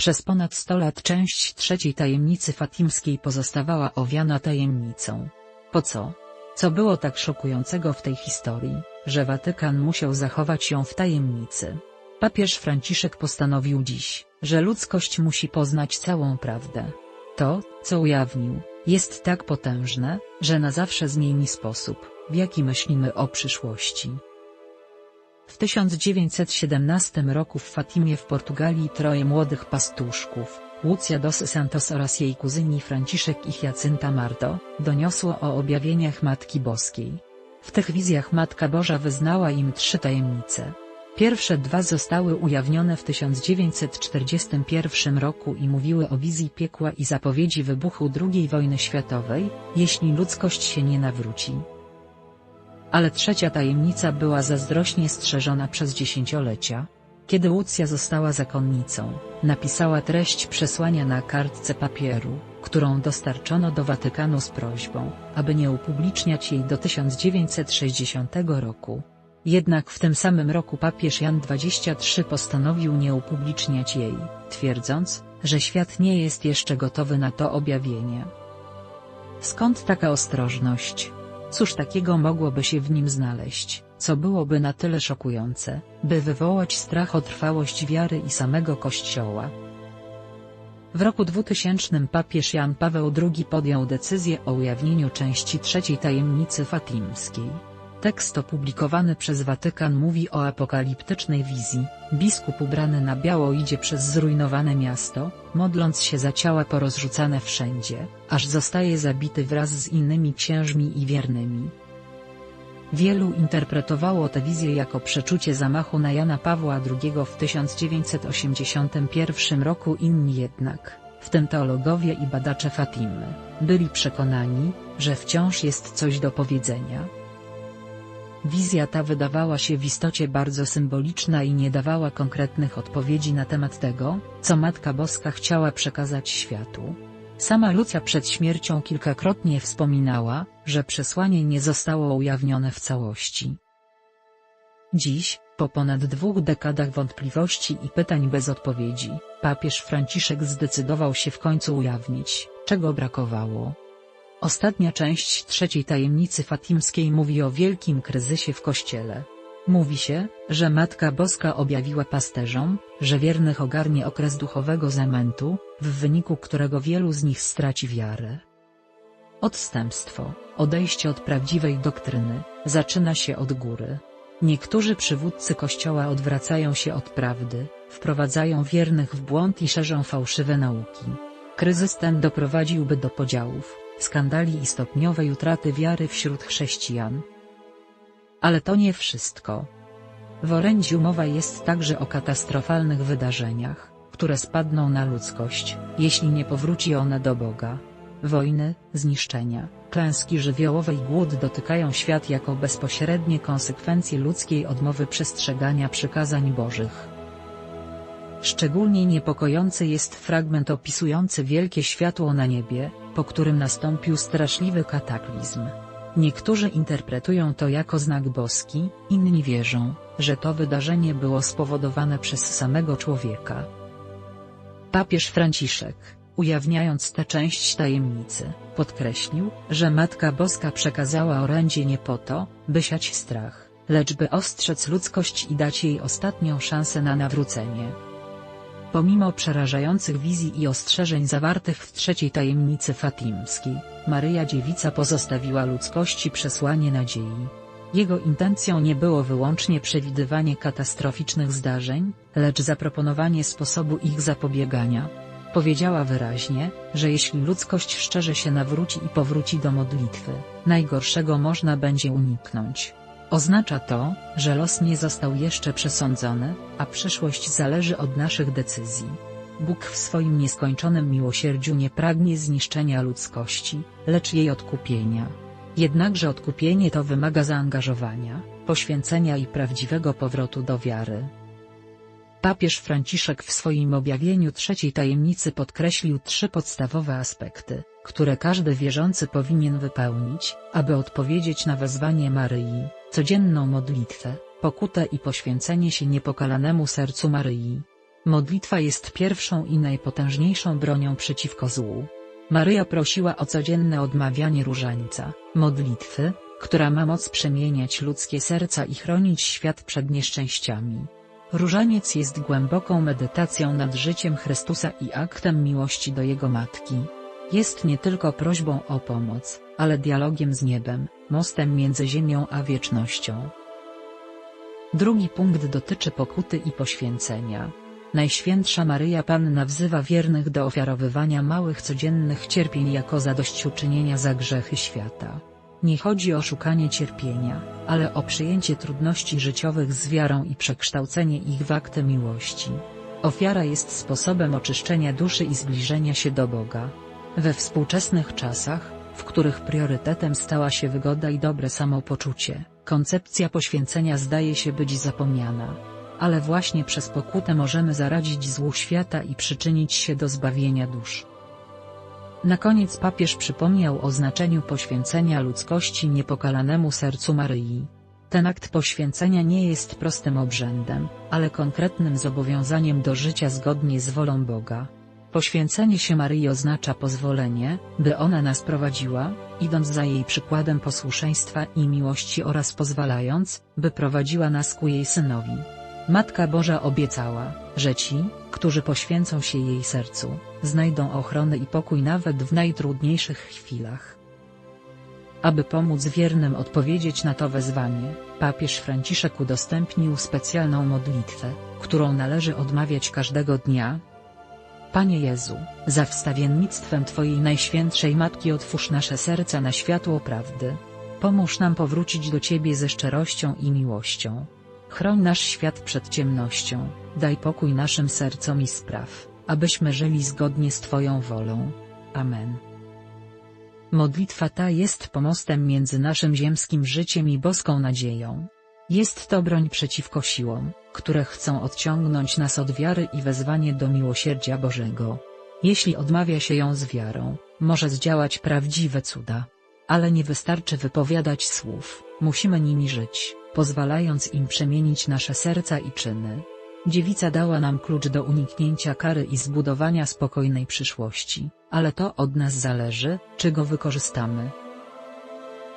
Przez ponad 100 lat część trzeciej tajemnicy fatimskiej pozostawała owiana tajemnicą. Po co? Co było tak szokującego w tej historii, że Watykan musiał zachować ją w tajemnicy? Papież Franciszek postanowił dziś, że ludzkość musi poznać całą prawdę. To, co ujawnił, jest tak potężne, że na zawsze zmieni sposób, w jaki myślimy o przyszłości. W 1917 roku w Fatimie w Portugalii troje młodych pastuszków, Lucia dos Santos oraz jej kuzyni Franciszek i Hiacynta Marto, doniosło o objawieniach Matki Boskiej. W tych wizjach Matka Boża wyznała im trzy tajemnice. Pierwsze dwa zostały ujawnione w 1941 roku i mówiły o wizji piekła i zapowiedzi wybuchu II wojny światowej, jeśli ludzkość się nie nawróci. Ale trzecia tajemnica była zazdrośnie strzeżona przez dziesięciolecia. Kiedy Lucja została zakonnicą, napisała treść przesłania na kartce papieru, którą dostarczono do Watykanu z prośbą, aby nie upubliczniać jej do 1960 roku. Jednak w tym samym roku papież Jan XXIII postanowił nie upubliczniać jej, twierdząc, że świat nie jest jeszcze gotowy na to objawienie. Skąd taka ostrożność? Cóż takiego mogłoby się w nim znaleźć, co byłoby na tyle szokujące, by wywołać strach o trwałość wiary i samego Kościoła? W roku 2000 papież Jan Paweł II podjął decyzję o ujawnieniu części trzeciej tajemnicy fatimskiej. Tekst opublikowany przez Watykan mówi o apokaliptycznej wizji, biskup ubrany na biało idzie przez zrujnowane miasto, modląc się za ciała porozrzucane wszędzie, aż zostaje zabity wraz z innymi księżmi i wiernymi. Wielu interpretowało tę wizję jako przeczucie zamachu na Jana Pawła II w 1981 roku inni jednak, w tym teologowie i badacze Fatimy, byli przekonani, że wciąż jest coś do powiedzenia. Wizja ta wydawała się w istocie bardzo symboliczna i nie dawała konkretnych odpowiedzi na temat tego, co Matka Boska chciała przekazać światu. Sama Lucja przed śmiercią kilkakrotnie wspominała, że przesłanie nie zostało ujawnione w całości. Dziś, po ponad dwóch dekadach wątpliwości i pytań bez odpowiedzi, papież Franciszek zdecydował się w końcu ujawnić, czego brakowało. Ostatnia część trzeciej tajemnicy fatimskiej mówi o wielkim kryzysie w Kościele. Mówi się, że Matka Boska objawiła pasterzom, że wiernych ogarnie okres duchowego zamętu, w wyniku którego wielu z nich straci wiarę. Odstępstwo, odejście od prawdziwej doktryny, zaczyna się od góry. Niektórzy przywódcy Kościoła odwracają się od prawdy, wprowadzają wiernych w błąd i szerzą fałszywe nauki. Kryzys ten doprowadziłby do podziałów, skandali i stopniowej utraty wiary wśród chrześcijan. Ale to nie wszystko. W orędziu mowa jest także o katastrofalnych wydarzeniach, które spadną na ludzkość, jeśli nie powróci ona do Boga. Wojny, zniszczenia, klęski żywiołowe i głód dotykają świat jako bezpośrednie konsekwencje ludzkiej odmowy przestrzegania przykazań Bożych. Szczególnie niepokojący jest fragment opisujący wielkie światło na niebie, po którym nastąpił straszliwy kataklizm. Niektórzy interpretują to jako znak boski, inni wierzą, że to wydarzenie było spowodowane przez samego człowieka. Papież Franciszek, ujawniając tę część tajemnicy, podkreślił, że Matka Boska przekazała orędzie nie po to, by siać strach, lecz by ostrzec ludzkość i dać jej ostatnią szansę na nawrócenie. Pomimo przerażających wizji i ostrzeżeń zawartych w trzeciej tajemnicy fatimskiej, Maryja Dziewica pozostawiła ludzkości przesłanie nadziei. Jego intencją nie było wyłącznie przewidywanie katastroficznych zdarzeń, lecz zaproponowanie sposobu ich zapobiegania. Powiedziała wyraźnie, że jeśli ludzkość szczerze się nawróci i powróci do modlitwy, najgorszego można będzie uniknąć. Oznacza to, że los nie został jeszcze przesądzony, a przyszłość zależy od naszych decyzji. Bóg w swoim nieskończonym miłosierdziu nie pragnie zniszczenia ludzkości, lecz jej odkupienia. Jednakże odkupienie to wymaga zaangażowania, poświęcenia i prawdziwego powrotu do wiary. Papież Franciszek w swoim objawieniu trzeciej tajemnicy podkreślił trzy podstawowe aspekty, które każdy wierzący powinien wypełnić, aby odpowiedzieć na wezwanie Maryi codzienną modlitwę, pokutę i poświęcenie się niepokalanemu sercu Maryi. Modlitwa jest pierwszą i najpotężniejszą bronią przeciwko złu. Maryja prosiła o codzienne odmawianie różańca, modlitwy, która ma moc przemieniać ludzkie serca i chronić świat przed nieszczęściami. Różaniec jest głęboką medytacją nad życiem Chrystusa i aktem miłości do Jego Matki. Jest nie tylko prośbą o pomoc, ale dialogiem z niebem, mostem między ziemią a wiecznością. Drugi punkt dotyczy pokuty i poświęcenia. Najświętsza Maryja Panna wzywa wiernych do ofiarowywania małych codziennych cierpień jako zadośćuczynienia za grzechy świata. Nie chodzi o szukanie cierpienia, ale o przyjęcie trudności życiowych z wiarą i przekształcenie ich w akty miłości. Ofiara jest sposobem oczyszczenia duszy i zbliżenia się do Boga. We współczesnych czasach, w których priorytetem stała się wygoda i dobre samopoczucie, koncepcja poświęcenia zdaje się być zapomniana. Ale właśnie przez pokutę możemy zaradzić złu świata i przyczynić się do zbawienia dusz. Na koniec papież przypomniał o znaczeniu poświęcenia ludzkości niepokalanemu sercu Maryi. Ten akt poświęcenia nie jest prostym obrzędem, ale konkretnym zobowiązaniem do życia zgodnie z wolą Boga. Poświęcenie się Maryi oznacza pozwolenie, by ona nas prowadziła, idąc za jej przykładem posłuszeństwa i miłości oraz pozwalając, by prowadziła nas ku jej Synowi. Matka Boża obiecała, że ci, którzy poświęcą się jej sercu, znajdą ochronę i pokój nawet w najtrudniejszych chwilach. Aby pomóc wiernym odpowiedzieć na to wezwanie, papież Franciszek udostępnił specjalną modlitwę, którą należy odmawiać każdego dnia. Panie Jezu, za wstawiennictwem Twojej Najświętszej Matki otwórz nasze serca na światło prawdy. Pomóż nam powrócić do Ciebie ze szczerością i miłością. Chroń nasz świat przed ciemnością, daj pokój naszym sercom i spraw, abyśmy żyli zgodnie z Twoją wolą. Amen. Modlitwa ta jest pomostem między naszym ziemskim życiem i boską nadzieją. Jest to broń przeciwko siłom, które chcą odciągnąć nas od wiary i wezwanie do miłosierdzia Bożego. Jeśli odmawia się ją z wiarą, może zdziałać prawdziwe cuda. Ale nie wystarczy wypowiadać słów, musimy nimi żyć pozwalając im przemienić nasze serca i czyny. Dziewica dała nam klucz do uniknięcia kary i zbudowania spokojnej przyszłości, ale to od nas zależy, czy go wykorzystamy.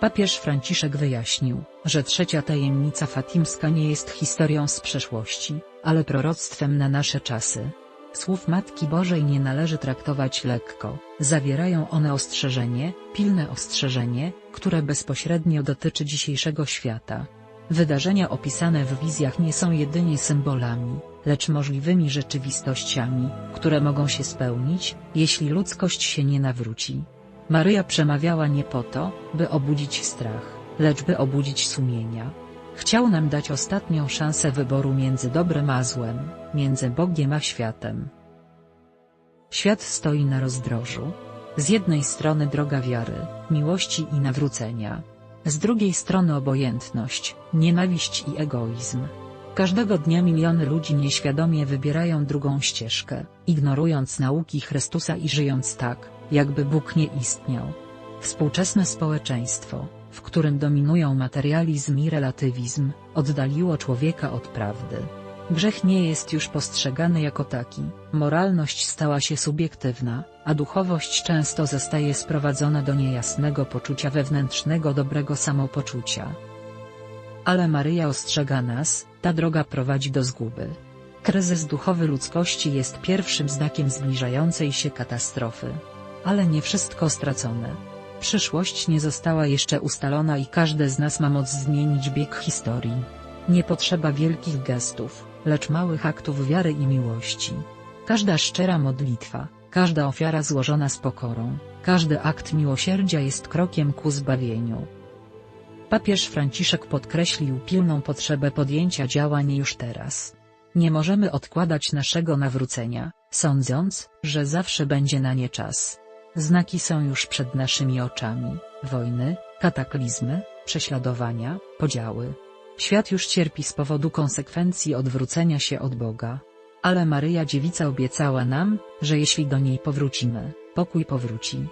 Papież Franciszek wyjaśnił, że trzecia tajemnica fatimska nie jest historią z przeszłości, ale proroctwem na nasze czasy. Słów Matki Bożej nie należy traktować lekko, zawierają one ostrzeżenie, pilne ostrzeżenie, które bezpośrednio dotyczy dzisiejszego świata. Wydarzenia opisane w wizjach nie są jedynie symbolami, lecz możliwymi rzeczywistościami, które mogą się spełnić, jeśli ludzkość się nie nawróci. Maryja przemawiała nie po to, by obudzić strach, lecz by obudzić sumienia. Chciał nam dać ostatnią szansę wyboru między dobrem a złem, między Bogiem a światem. Świat stoi na rozdrożu. Z jednej strony droga wiary, miłości i nawrócenia, z drugiej strony obojętność, nienawiść i egoizm. Każdego dnia miliony ludzi nieświadomie wybierają drugą ścieżkę, ignorując nauki Chrystusa i żyjąc tak, jakby Bóg nie istniał. Współczesne społeczeństwo, w którym dominują materializm i relatywizm, oddaliło człowieka od prawdy. Grzech nie jest już postrzegany jako taki, moralność stała się subiektywna, a duchowość często zostaje sprowadzona do niejasnego poczucia wewnętrznego dobrego samopoczucia. Ale Maryja ostrzega nas, ta droga prowadzi do zguby. Kryzys duchowy ludzkości jest pierwszym znakiem zbliżającej się katastrofy. Ale nie wszystko stracone. Przyszłość nie została jeszcze ustalona i każdy z nas ma moc zmienić bieg historii. Nie potrzeba wielkich gestów, lecz małych aktów wiary i miłości. Każda szczera modlitwa, każda ofiara złożona z pokorą, każdy akt miłosierdzia jest krokiem ku zbawieniu. Papież Franciszek podkreślił pilną potrzebę podjęcia działań już teraz. Nie możemy odkładać naszego nawrócenia, sądząc, że zawsze będzie na nie czas. Znaki są już przed naszymi oczami, wojny, kataklizmy, prześladowania, podziały, Świat już cierpi z powodu konsekwencji odwrócenia się od Boga. Ale Maryja Dziewica obiecała nam, że jeśli do niej powrócimy, pokój powróci.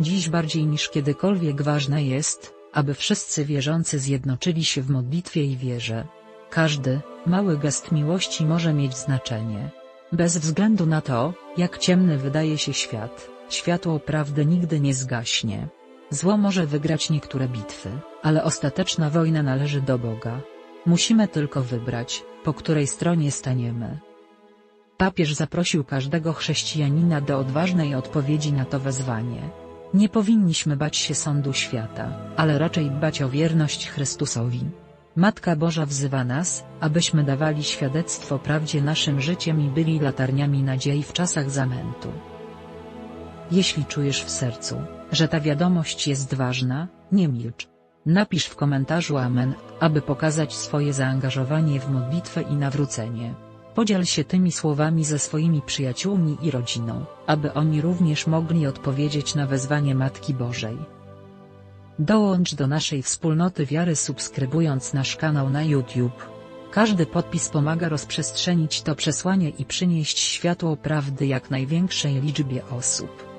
Dziś bardziej niż kiedykolwiek ważne jest, aby wszyscy wierzący zjednoczyli się w modlitwie i wierze. Każdy, mały gest miłości może mieć znaczenie. Bez względu na to, jak ciemny wydaje się świat, światło prawdy nigdy nie zgaśnie. Zło może wygrać niektóre bitwy, ale ostateczna wojna należy do Boga. Musimy tylko wybrać, po której stronie staniemy. Papież zaprosił każdego chrześcijanina do odważnej odpowiedzi na to wezwanie. Nie powinniśmy bać się sądu świata, ale raczej dbać o wierność Chrystusowi. Matka Boża wzywa nas, abyśmy dawali świadectwo prawdzie naszym życiem i byli latarniami nadziei w czasach zamętu. Jeśli czujesz w sercu, że ta wiadomość jest ważna, nie milcz. Napisz w komentarzu Amen, aby pokazać swoje zaangażowanie w modlitwę i nawrócenie. Podziel się tymi słowami ze swoimi przyjaciółmi i rodziną, aby oni również mogli odpowiedzieć na wezwanie Matki Bożej. Dołącz do naszej wspólnoty wiary subskrybując nasz kanał na YouTube. Każdy podpis pomaga rozprzestrzenić to przesłanie i przynieść światło prawdy jak największej liczbie osób.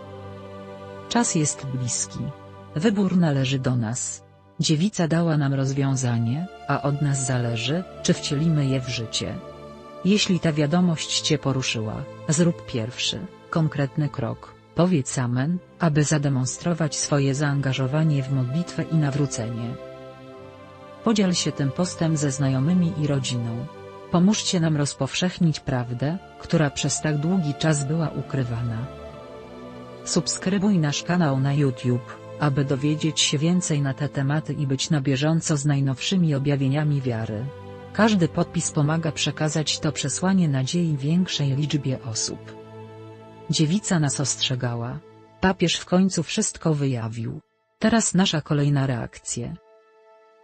Czas jest bliski. Wybór należy do nas. Dziewica dała nam rozwiązanie, a od nas zależy, czy wcielimy je w życie. Jeśli ta wiadomość Cię poruszyła, zrób pierwszy, konkretny krok. Powiedz amen, aby zademonstrować swoje zaangażowanie w modlitwę i nawrócenie. Podziel się tym postem ze znajomymi i rodziną. Pomóżcie nam rozpowszechnić prawdę, która przez tak długi czas była ukrywana. Subskrybuj nasz kanał na YouTube, aby dowiedzieć się więcej na te tematy i być na bieżąco z najnowszymi objawieniami wiary. Każdy podpis pomaga przekazać to przesłanie nadziei większej liczbie osób. Dziewica nas ostrzegała. Papież w końcu wszystko wyjawił. Teraz nasza kolejna reakcja.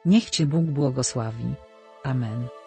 Niech Cię Bóg błogosławi. Amen.